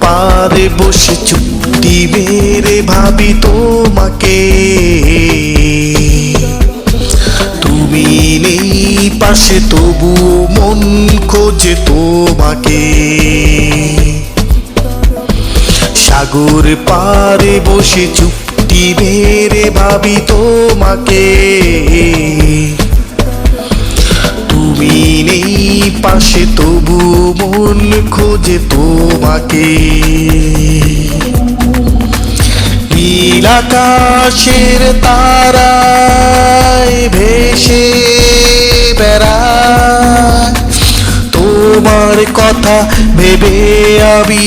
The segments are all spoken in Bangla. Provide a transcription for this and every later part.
পারে বসে চুক্তি মেরে ভাবি তোমাকে। তুমি নেই পাশে, তবু মন খোঁজে তোমাকে। সাগর পারে বসে চুক্তি মেরে ভাবি তোমাকে। তুমি নেই পাশে, তবু মন খোঁজে তোমাকে? নীল আকাশের তারায় ভেসে বেড়ায় তোমার কথা ভেবে আমি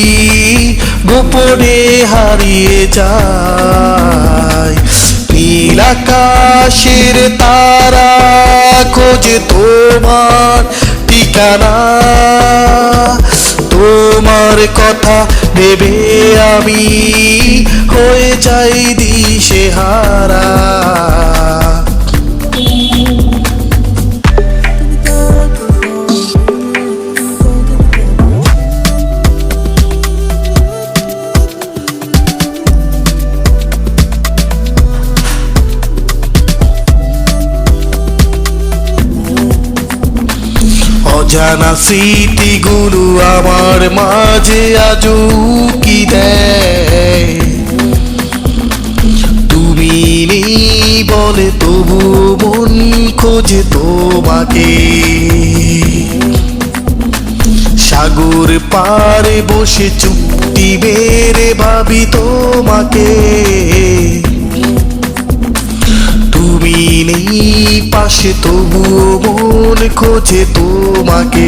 গোপনে হারিয়ে যাই। নীল আকাশের তারা খোঁজে তোমার ঠিকানা? তোমার কথা ভেবে আমি হয়ে যাই অজানা স্মৃতিগুলো আমার মাঝে আজও কি তুমি নেই বলে তবু মন খোঁজে তোমাকে। সাগর পারে বসে চুক্তি মেরে ভাবি তোমাকে। তুমি নেই পাশে তবু মন খোঁজে তোমাকে।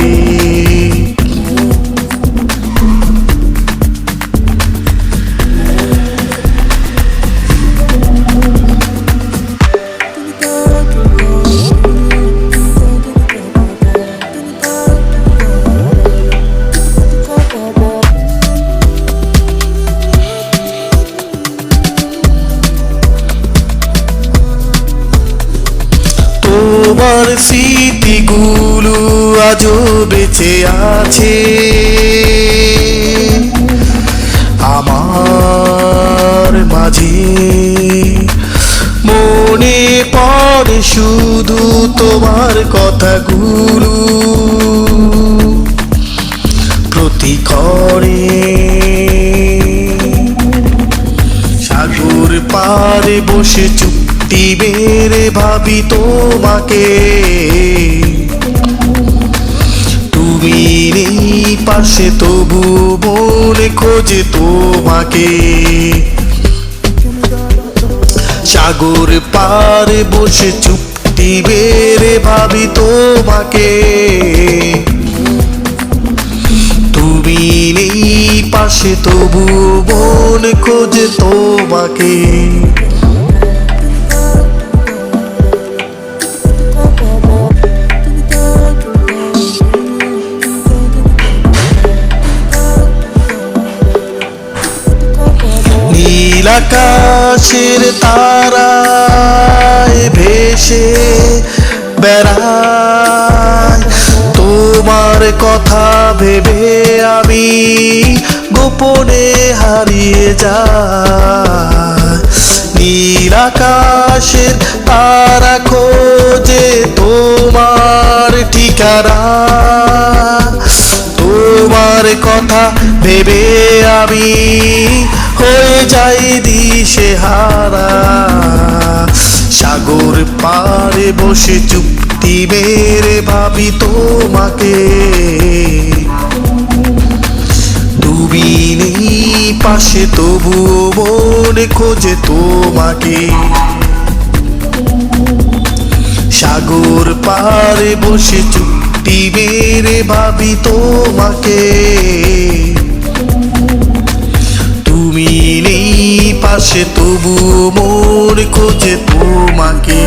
তোমার স্মৃতিগুলো আজও বেঁচে আছে। আমার মাঝে মনে পড়ে শুধু তোমার কথাগুলো। প্রতিক্ষণে সাগর পারে বসে চুক্তি মেরে ভাবি তোমাকে। তুমি নেই পাশে, তবু মনে খোঁজে তোমাকে। সাগর পারে বসে চুক্তি মেরে ভাবি তোমাকে। তুমি নেই পাশে, তবু মন খোঁজে তোমাকে। নীল আকাশের তারায় ভেসে বেড়ায় তোমার কথা ভেবে আমি গোপনে হারিয়ে যাই। নীল আকাশের তারা খোঁজে তোমার ঠিকানা। তোমার কথা ভেবে আমি হয়ে যাই দিশে হারা সাগর পারে বসে চুক্তি মেরে ভাবি তোমাকে। তুমি নেই পাশে তবু মনে খোঁজে তোমাকে। সাগর পারে বসে চুক্তি মেরে ভাবি তোমাকে। পাশে তবু মোর খোঁজে তোমাকে।